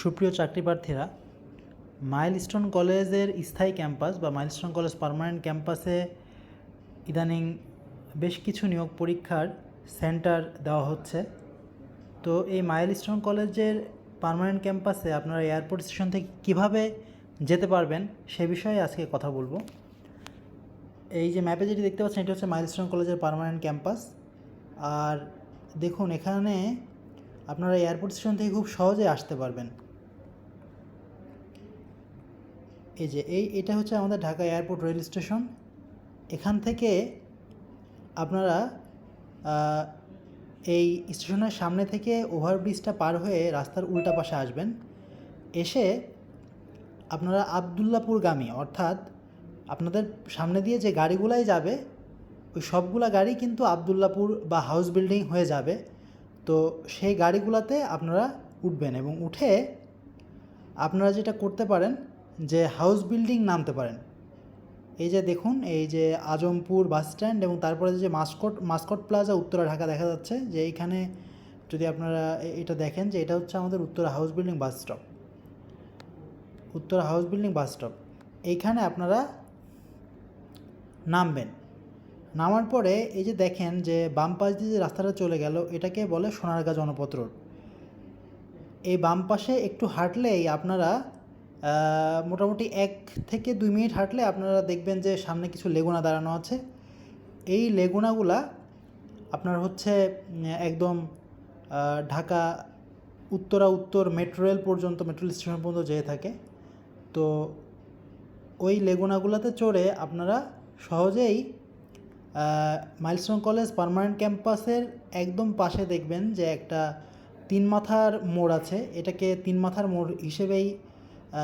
সুপ্রিয় চাকরি প্রার্থীরা মাইলস্টোন কলেজের স্থায়ী ক্যাম্পাস বা মাইলস্টোন কলেজ পার্মানেন্ট ক্যাম্পাসে ইদানিং বেশ কিছু নিয়োগ পরীক্ষার সেন্টার দেওয়া হচ্ছে। তো এই মাইলস্টোন কলেজের পার্মানেন্ট ক্যাম্পাসে আপনারা এয়ারপোর্ট স্টেশন থেকে কীভাবে যেতে পারবেন সে বিষয়ে আজকে কথা বলব। এই যে ম্যাপে যেটি দেখতে পাচ্ছেন, এটি হচ্ছে মাইলস্টোন কলেজের পার্মানেন্ট ক্যাম্পাস আর দেখুন, এখানে আপনারা এয়ারপোর্ট স্টেশন থেকে খুব সহজে আসতে পারবেন। এই যে, এই, এটা হচ্ছে আমাদের ঢাকা এয়ারপোর্ট রেল স্টেশন। এখান থেকে আপনারা এই স্টেশনের সামনে থেকে ওভারব্রিজটা পার হয়ে রাস্তার উল্টা পাশে আসবেন। এসে আপনারা আবদুল্লাপুরগামী, অর্থাৎ আপনাদের সামনে দিয়ে যে গাড়িগুলাই যাবে, ওই সবগুলা গাড়ি কিন্তু আবদুল্লাপুর বা হাউস বিল্ডিং হয়ে যাবে। তো সেই গাড়িগুলোতে আপনারা উঠবেন এবং উঠে আপনারা যেটা করতে পারেন যে হাউস বিল্ডিং নামতে পারেন। এই যে দেখুন, এই যে আজমপুর বাস স্ট্যান্ড এবং তারপরে যে Mascot Mascot Plaza Uttara Dhaka দেখা যাচ্ছে, যে এইখানে যদি আপনারা এটা দেখেন যে এটা হচ্ছে আমাদের Uttara house building bus stop Uttara house building bus stop এইখানে আপনারা নামবেন। নামার পরে এই যে দেখেন যে বাম পাশ দিয়ে যে রাস্তাটা চলে গেল, এটাকে বলে সোনারগাঁ জনপথ রোড এই বাম পাশে একটু হাঁটলেই আপনারা মোটামুটি এক থেকে দুই মিনিট হাঁটলে আপনারা দেখবেন যে সামনে কিছু লেগুনা দাঁড়ানো আছে। এই লেগুনাগুলা আপনার হচ্ছে একদম ঢাকা উত্তরা উত্তর মেট্রো রেল পর্যন্ত মেট্রো স্টেশন পর্যন্ত যেয়ে থাকে। তো ওই লেগুনাগুলোতে চড়ে আপনারা সহজেই মাইলস্টোন কলেজ পার্মানেন্ট ক্যাম্পাসের একদম পাশে দেখবেন যে একটা তিন মাথার মোড় আছে। এটাকে তিন মাথার মোড় হিসেবেই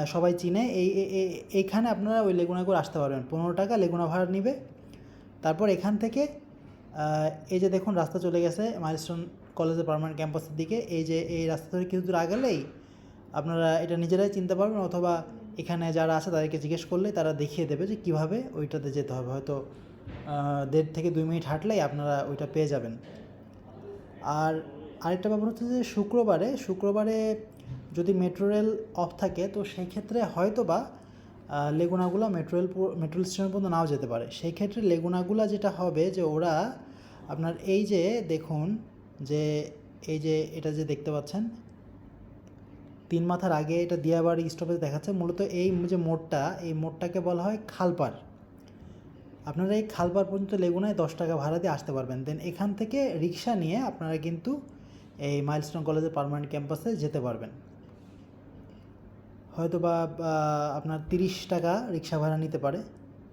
সবাই চিনে। এই এই- এই- এইখানে আপনারা ওই লেগুনা করে আসতে পারবেন। পনেরো টাকা লেগুনা ভাড়া নিবে। তারপর এখান থেকে এই যে দেখুন, রাস্তা চলে গেছে মাইলস্টোন কলেজের পার্মানেন্ট ক্যাম্পাসের দিকে। এই যে, এই রাস্তা ধরে কিছু দূর আগেলেই আপনারা এটা নিজেরাই চিনতে পারবেন অথবা এখানে যারা আছে তাদেরকে জিজ্ঞেস করলে তারা দেখিয়ে দেবে যে কীভাবে ওইটাতে যেতে হবে। হয়তো দেড় থেকে দুই মিনিট হাঁটলেই আপনারা ওইটা পেয়ে যাবেন। আর আরেকটা ব্যাপার হচ্ছে যে শুক্রবারে শুক্রবারে যদি মেট্রো রেল অফ থাকে, তো সেই ক্ষেত্রে হয়তো বা লেগুনাগুলো মেট্রো রেল মেট্রো স্টেশন পর্যন্ত নাও যেতে পারে। সেই ক্ষেত্রে লেগুনাগুলা যেটা হবে যে, ওরা আপনার এই যে দেখুন, যে এই যে এটা যে দেখতে পাচ্ছেন, তিন মাথার আগে এটা দিয়াবাড়ি স্টপেজ দেখাচ্ছে। মূলত এই যে মোড়টা, এই মোড়টাকে বলা হয় খালপার আপনারা এই খালপার পর্যন্ত লেগুনায় দশ টাকা ভাড়া দিয়ে আসতে পারবেন। দেন এখান থেকে রিক্সা নিয়ে আপনারা কিন্তু এই মাইলস্টোন কলেজের পার্মানেন্ট ক্যাম্পাসে যেতে পারবেন। হয়তো বা আপনার তিরিশ টাকা রিক্সা ভাড়া নিতে পারে।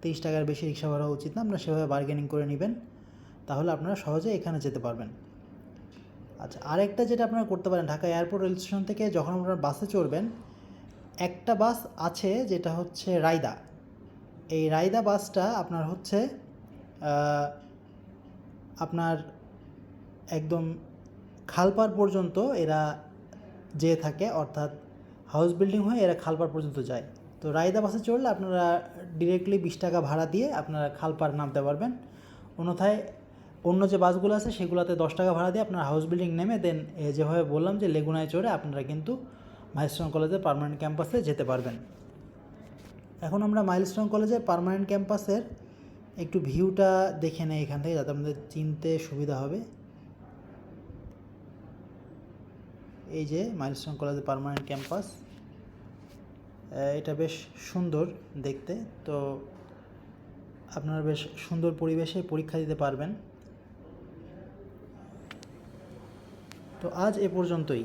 তিরিশ টাকার বেশি রিক্সা ভাড়া উচিত না, আপনারা সেভাবে বার্গেনিং করে নেবেন। তাহলে আপনারা সহজে এখানে যেতে পারবেন। আচ্ছা আরেকটা যেটা আপনারা করতে পারেন, ঢাকা এয়ারপোর্ট রেল স্টেশন থেকে যখন আপনারা বাসে চড়বেন, একটা বাস আছে যেটা হচ্ছে রায়দা। এই রায়দা বাসটা আপনার হচ্ছে আপনার একদম খালপার পর্যন্ত এরা যেয়ে থাকে, অর্থাৎ হাউস বিল্ডিং হয়ে এরা খালপার পর্যন্ত যায়। তো রায়দা বাসে চড়লে আপনারা ডিরেক্টলি বিশ টাকা ভাড়া দিয়ে আপনারা খালপার নামতে পারবেন। অন্যথায় অন্য যে বাসগুলো আছে, সেগুলোতে দশ টাকা ভাড়া দিয়ে আপনারা হাউস বিল্ডিং নেমে দেন যেভাবে বললাম যে লেগুনায় চড়ে আপনারা কিন্তু মাইলস্টোন কলেজের পারমানেন্ট ক্যাম্পাসে যেতে পারবেন। এখন আমরা মাইলস্টোন কলেজের পারমানেন্ট ক্যাম্পাসের একটু ভিউটা দেখে নেই এখান থেকে, যাতে আমাদের চিনতে সুবিধা হবে। এই যে মাইলস্টোন কলেজের পারমানেন্ট ক্যাম্পাস এটা বেশ সুন্দর দেখতে। তো আপনারা বেশ সুন্দর পরিবেশে পরীক্ষা দিতে পারবেন। তো আজ এ পর্যন্তই।